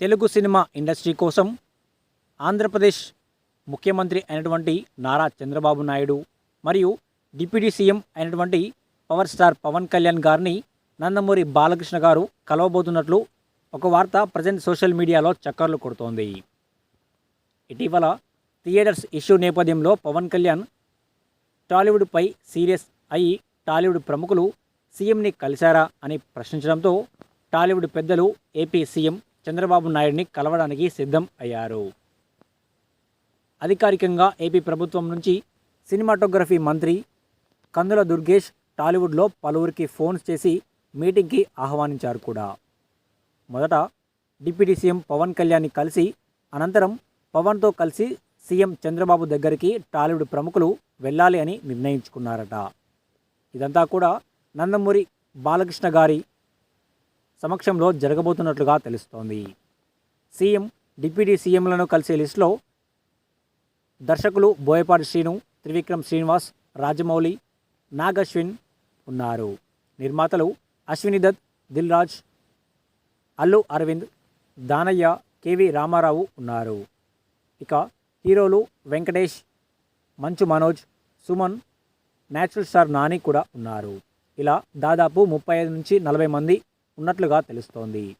Telugu cinema industry కోసం ఆంధ్రప్రదేశ్ ముఖ్యమంత్రి అయినటువంటి నారా చంద్రబాబు నాయుడు మరియు డిప్యూటీ సీఎం అయినటువంటి పవర్ స్టార్ పవన్ కళ్యాణ్ గారిని నందమూరి బాలకృష్ణ గారు కలవబోతున్నట్లు ఒక వార్త ప్రజెంట్ సోషల్ మీడియాలో చక్కర్లు కొడుతోంది. ఇటీవల థియేటర్స్ ఇష్యూ నేపథ్యంలో పవన్ కళ్యాణ్ టాలీవుడ్పై సీరియస్ అయి టాలీవుడ్ ప్రముఖులు సీఎంని కలిశారా అని ప్రశ్నించడంతో టాలీవుడ్ పెద్దలు ఏపీ సీఎం చంద్రబాబు నాయుడిని కలవడానికి సిద్ధం అయ్యారు. అధికారికంగా ఏపీ ప్రభుత్వం నుంచి సినిమాటోగ్రఫీ మంత్రి కందుల దుర్గేష్ టాలీవుడ్లో పలువురికి ఫోన్స్ చేసి మీటింగ్కి ఆహ్వానించారు కూడా. మొదట డిప్యూటీ సీఎం పవన్ కళ్యాణ్ని కలిసి అనంతరం పవన్తో కలిసి సీఎం చంద్రబాబు దగ్గరికి టాలీవుడ్ ప్రముఖులు వెళ్ళాలి అని నిర్ణయించుకున్నారట. ఇదంతా కూడా నందమూరి బాలకృష్ణ గారి సమక్షంలో జరగబోతున్నట్లుగా తెలుస్తోంది. సీఎం డిప్యూటీ సీఎంలను కలిసే లిస్టులో దర్శకులు బోయపాటి శ్రీను త్రివిక్రమ్ శ్రీనివాస్ రాజమౌళి నాగశ్విన్ ఉన్నారు. నిర్మాతలు అశ్విని దత్ దిల్ రాజ్ అల్లు అరవింద్ దానయ్య కేవి రామారావు ఉన్నారు. ఇక హీరోలు వెంకటేష్ మంచు మనోజ్ సుమన్ న్యాచురల్ స్టార్ నాని కూడా ఉన్నారు. ఇలా దాదాపు ముప్పై ఐదు నుంచి నలభై మంది ఉన్నట్లుగా తెలుస్తోంది.